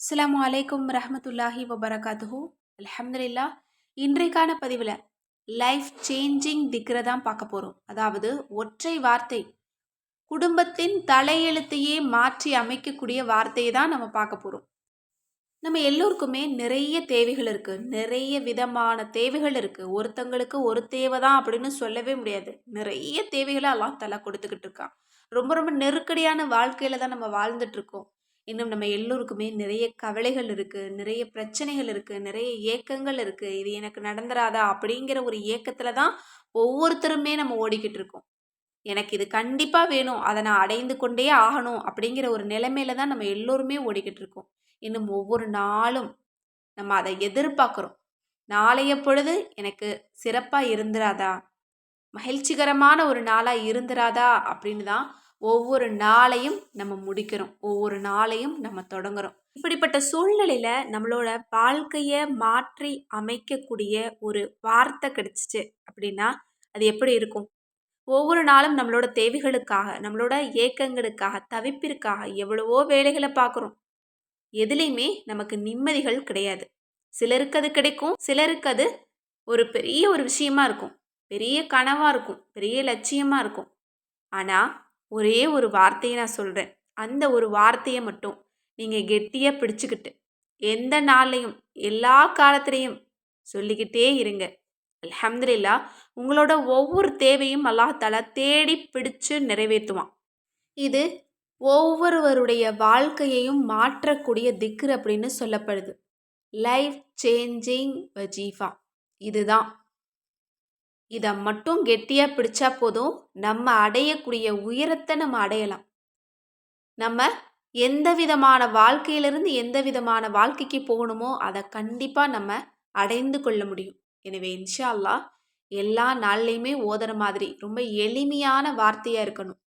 அஸ்லாம் அலைக்கும் ரஹமத்துல்லாஹி வபரகாத்துஹு. அலமதுல்லா இன்றைக்கான பதிவில் லைஃப் சேஞ்சிங் திக்ரை தான் பார்க்க போகிறோம் அதாவது ஒற்றை வார்த்தை குடும்பத்தின் தலையெழுத்தையே மாற்றி அமைக்கக்கூடிய வார்த்தையை தான் நம்ம பார்க்க போகிறோம் நம்ம எல்லோருக்குமே நிறைய தேவைகள் இருக்குது நிறைய விதமான தேவைகள் இருக்குது ஒருத்தங்களுக்கு ஒரு தேவை தான் அப்படின்னு சொல்லவே முடியாது. நிறைய தேவைகளை எல்லாம் தலை கொடுத்துக்கிட்டு இருக்கான். ரொம்ப ரொம்ப நெருக்கடியான வாழ்க்கையில் தான் நம்ம வாழ்ந்துட்டுருக்கோம் இன்னும் நம்ம எல்லோருக்குமே நிறைய கவலைகள் இருக்குது நிறைய பிரச்சனைகள் இருக்குது நிறைய ஏக்கங்கள் இருக்குது இது எனக்கு நடந்துராதா அப்படிங்கிற ஒரு ஏக்கத்தில் தான் ஒவ்வொருத்தருமே நம்ம ஓடிக்கிட்டு இருக்கோம். எனக்கு இது கண்டிப்பாக வேணும் அதை நான் அடைந்து கொண்டே ஆகணும் அப்படிங்கிற ஒரு நிலைமையில தான் நம்ம எல்லோருமே ஓடிக்கிட்டு இருக்கோம். இன்னும் ஒவ்வொரு நாளும் நம்ம அதை எதிர்பார்க்குறோம். நாளைய பொழுது எனக்கு சிறப்பாக இருந்துராதா? மகிழ்ச்சிகரமான ஒரு நாளாக இருந்துராதா? அப்படின்னு தான் ஒவ்வொரு நாளையும் நம்ம முடிக்கிறோம். ஒவ்வொரு நாளையும் நம்ம தொடங்குறோம். இப்படிப்பட்ட சூழ்நிலையில நம்மளோட வாழ்க்கையை மாற்றி அமைக்கக்கூடிய ஒரு வார்த்தை கிடைச்சிச்சு அப்படின்னா அது எப்படி இருக்கும்? ஒவ்வொரு நாளும் நம்மளோட தேவைகளுக்காக நம்மளோட ஏக்கங்களுக்காக தவிப்பிற்காக எவ்வளவோ வேலைகளை பார்க்குறோம் எதுலேயுமே நமக்கு நிம்மதிகள் கிடையாது. சிலருக்கு அது கிடைக்கும் சிலருக்கு அது ஒரு பெரிய ஒரு விஷயமா இருக்கும். பெரிய கனவாக இருக்கும் பெரிய லட்சியமாக இருக்கும். ஆனால் ஒரே ஒரு வார்த்தையை நான் சொல்கிறேன் அந்த ஒரு வார்த்தையை மட்டும் நீங்கள் கெட்டியாக பிடிச்சிக்கிட்டு எந்த நாள்லையும் எல்லா காலத்துலேயும் சொல்லிக்கிட்டே இருங்க. அலமதுல்லா உங்களோட ஒவ்வொரு தேவையும் அல்லாஹால தேடி பிடிச்சு நிறைவேற்றுவான். இது ஒவ்வொருவருடைய வாழ்க்கையையும் மாற்றக்கூடிய திக்ரு அப்படின்னு சொல்லப்படுது. லைஃப் சேஞ்சிங் வஜீஃபா. இதுதான். இதை மட்டும் கெட்டியாக பிடிச்சா போதும். நம்ம அடையக்கூடிய உயரத்தை நம்ம அடையலாம். நம்ம எந்த விதமான வாழ்க்கையிலிருந்து எந்த விதமான வாழ்க்கைக்கு போகணுமோ அதை கண்டிப்பாக நம்ம அடைந்து கொள்ள முடியும். எனவே இன்ஷா அல்லா எல்லா நாள்லையுமே ஓதுற மாதிரி ரொம்ப எளிமையான வார்த்தையாக இருக்கணும்.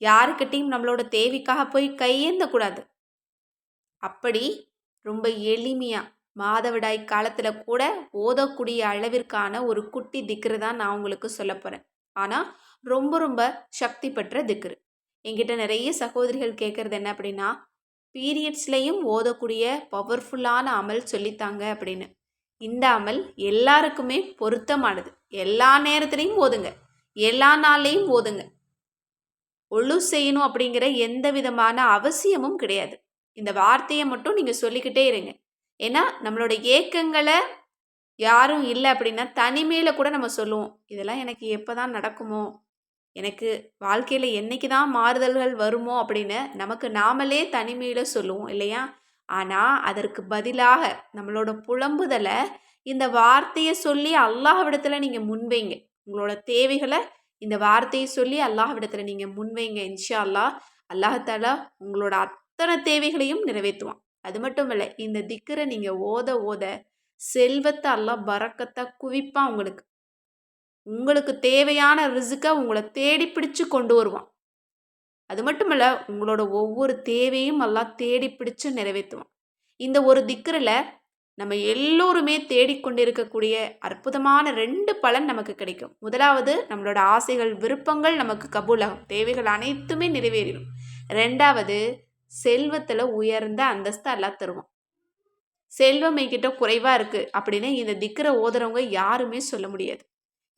யாருக்கிட்டையும் நம்மளோட தேவைக்காக போய் கையேந்தக்கூடாது. அப்படி ரொம்ப எளிமையாக மாதவிடாய் காலத்தில் கூட ஓதக்கூடிய அளவிற்கான ஒரு குட்டி திக்ரு தான் நான் உங்களுக்கு சொல்ல போகிறேன் ஆனால் ரொம்ப ரொம்ப சக்தி பெற்ற திக்ரு. என்கிட்ட நிறைய சகோதரிகள் கேட்குறது என்ன அப்படின்னா பீரியட்ஸ்லேயும் ஓதக்கூடிய பவர்ஃபுல்லான அமல் சொல்லித்தாங்க அப்படின்னு. இந்த அமல் எல்லாருக்குமே பொருத்தமானது. எல்லா நேரத்துலையும் ஓதுங்க. எல்லா நாள்லேயும் ஓதுங்க. ஒழு செய்யணும் அப்படிங்கிற எந்த விதமான அவசியமும் கிடையாது. இந்த வார்த்தையை மட்டும் நீங்கள் சொல்லிக்கிட்டே இருங்க. ஏன்னா நம்மளோட ஏக்கங்களை யாரும் இல்லை அப்படின்னா தனிமையில் கூட நம்ம சொல்லுவோம் இதெல்லாம் எனக்கு எப்போ தான் நடக்குமோ? எனக்கு வாழ்க்கையில் என்னைக்கு தான் மாறுதல்கள் வருமோ? அப்படின்னு நமக்கு நாமளே தனிமையில் சொல்லுவோம் இல்லையா? ஆனால் அதற்கு பதிலாக நம்மளோட புலம்புதலை இந்த வார்த்தையை சொல்லி அல்லாஹ்விடத்தில் நீங்கள் முன்வைங்க. உங்களோட தேவைகளை இந்த வார்த்தையை சொல்லி அல்லாஹ்விடத்தில் நீங்கள் முன்வைங்க இன்ஷா அல்லாஹ். அல்லாஹாலா உங்களோட அத்தனை தேவைகளையும் நிறைவேற்றுவான். அது மட்டும் இல்லை இந்த திக்கரை நீங்கள் ஓத ஓத செல்வத்தை எல்லாம் பறக்கத்தை குவிப்பான் உங்களுக்கு. உங்களுக்கு தேவையான ரிசுக்கை உங்களை தேடி பிடிச்சு கொண்டு வருவான். அது மட்டும் இல்லை உங்களோட ஒவ்வொரு தேவையும் எல்லாம் தேடி பிடிச்சு நிறைவேற்றுவான். இந்த ஒரு திக்கரில் நம்ம எல்லோருமே தேடிக்கொண்டிருக்கக்கூடிய அற்புதமான ரெண்டு பலன் நமக்கு கிடைக்கும். முதலாவது நம்மளோட ஆசைகள் விருப்பங்கள் நமக்கு கபூலாகும். தேவைகள் அனைத்துமே நிறைவேறிடும். ரெண்டாவது செல்வத்தில் உயர்ந்த அந்தஸ்து எல்லாம் தருவோம் செல்வம் என்கிட்ட குறைவாக இருக்குது அப்படின்னு இந்த திக்கரை ஓதுறவங்க யாருமே சொல்ல முடியாது.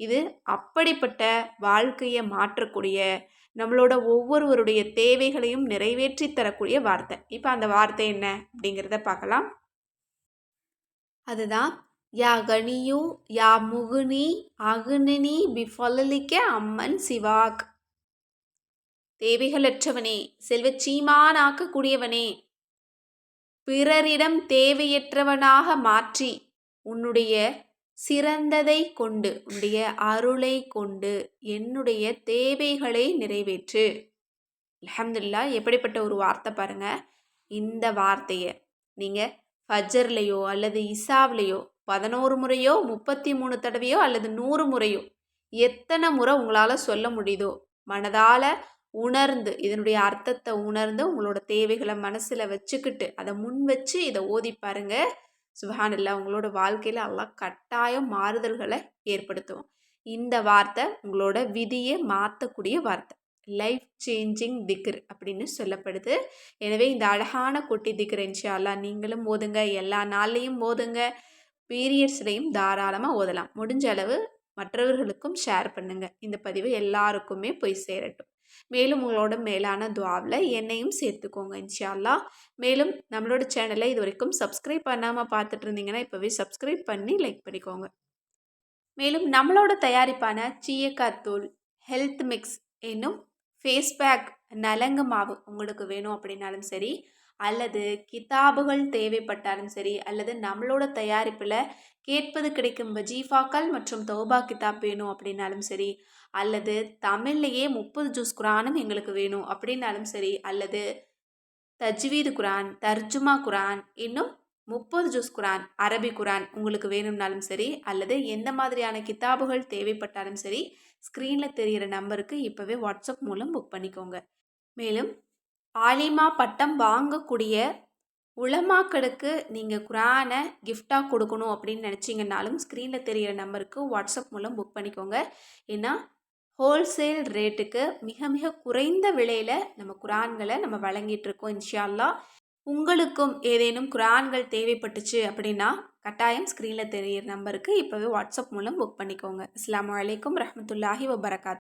இது அப்படிப்பட்ட வாழ்க்கையை மாற்றக்கூடிய நம்மளோட ஒவ்வொருவருடைய தேவைகளையும் நிறைவேற்றி தரக்கூடிய வார்த்தை. இப்போ அந்த வார்த்தை என்ன அப்படிங்கிறத பார்க்கலாம். அதுதான் யா கனியு யா முகுனி அகுனினி பிஃபலிக்க அம்மன் சிவாக். தேவைகளற்றவனே செல்வச் சீமானாக்கக்கூடியவனே. பிறரிடம் தேவையற்றவனாக மாற்றி உன்னுடைய சிறந்ததை கொண்டு உன்னுடைய அருளை கொண்டு என்னுடைய தேவைகளை நிறைவேற்று. அலமதுல்லா எப்படிப்பட்ட ஒரு வார்த்தை பாருங்க. இந்த வார்த்தையை நீங்கள் ஃபஜர்லேயோ அல்லது இசாவிலையோ பதினோரு முறையோ முப்பத்தி மூணு தடவையோ அல்லது நூறு முறையோ எத்தனை முறை உங்களால் சொல்ல முடியுதோ மனதால் உணர்ந்து இதனுடைய அர்த்தத்தை உணர்ந்து உங்களோட தேவைகளை மனசில் வச்சுக்கிட்டு அதை முன் வச்சு இதை ஓதி பாருங்க. சுபஹானில்லா உங்களோட வாழ்க்கையில் எல்லாம் கட்டாயம் மாறுதல்களை ஏற்படுத்துவோம் இந்த வார்த்தை உங்களோட விதியை மாற்றக்கூடிய வார்த்தை. லைஃப் சேஞ்சிங் திக்ர் அப்படின்னு சொல்லப்படுது. எனவே இந்த அழகான குட்டி திக்ர் இன்ஷா நீங்களும் ஓதுங்க எல்லா நாள்லேயும் ஓதுங்க. பீரியட்ஸ்லையும் தாராளமாக ஓதலாம். முடிஞ்ச அளவு மற்றவர்களுக்கும் ஷேர் பண்ணுங்கள் இந்த பதிவு எல்லாருக்குமே போய் சேரட்டும். மேலும் உங்களோட மேலான துவாவில் என்னையும் சேர்த்துக்கோங்க இன்ஷால்லா. மேலும் நம்மளோட சேனலை இது வரைக்கும் சப்ஸ்கிரைப் பண்ணாமல் பார்த்துட்டு இருந்தீங்கன்னா இப்போவே சப்ஸ்கிரைப் பண்ணி லைக் பண்ணிக்கோங்க. மேலும் நம்மளோட தயாரிப்பான சீயக்காத்தூள் ஹெல்த் மிக்ஸ் என்னும் ஃபேஸ் பேக் நலங்கு மாவு உங்களுக்கு வேணும் அப்படின்னாலும் சரி அல்லது கிதாபுகள் தேவைப்பட்டாலும் சரி அல்லது நம்மளோட தயாரிப்பில் கேட்பது கிடைக்கும் வஜீஃபாக்கள் மற்றும் தௌபா கிதாப் வேணும் அப்படின்னாலும் சரி அல்லது தமிழ்லையே முப்பது ஜூஸ் குரானும் எங்களுக்கு வேணும் அப்படின்னாலும் சரி அல்லது தஜ்வீது குரான் தர்ஜுமா குரான் இன்னும் முப்பது ஜூஸ் குரான் அரபி குரான் உங்களுக்கு வேணும்னாலும் சரி அல்லது எந்த மாதிரியான கிதாபுகள் தேவைப்பட்டாலும் சரி ஸ்க்ரீனில் தெரிகிற நம்பருக்கு இப்போவே வாட்ஸ்அப் மூலம் புக் பண்ணிக்கோங்க. மேலும் ஆலிமா பட்டம் வாங்கக்கூடிய உலமாக்களுக்கு நீங்கள் குரானை கிஃப்டாக கொடுக்கணும் அப்படின்னு நினச்சிங்கனாலும் ஸ்க்ரீனில் தெரிகிற நம்பருக்கு வாட்ஸ்அப் மூலம் புக் பண்ணிக்கோங்க. ஏன்னா ஹோல்சேல் ரேட்டுக்கு மிக மிக குறைந்த விலையில் நம்ம குரான்களை நம்ம வழங்கிட்டு இருக்கோம் இன்ஷா உங்களுக்கும் ஏதேனும் குரான்கள் தேவைப்பட்டுச்சு அப்படின்னா கட்டாயம் ஸ்க்ரீனில் தெரியிற நம்பருக்கு இப்போவே வாட்ஸ்அப் மூலம் புக் பண்ணிக்கோங்க. அஸ்லாம் அலைக்கும் ரஹமத்துல்லாஹி வபரகாத்.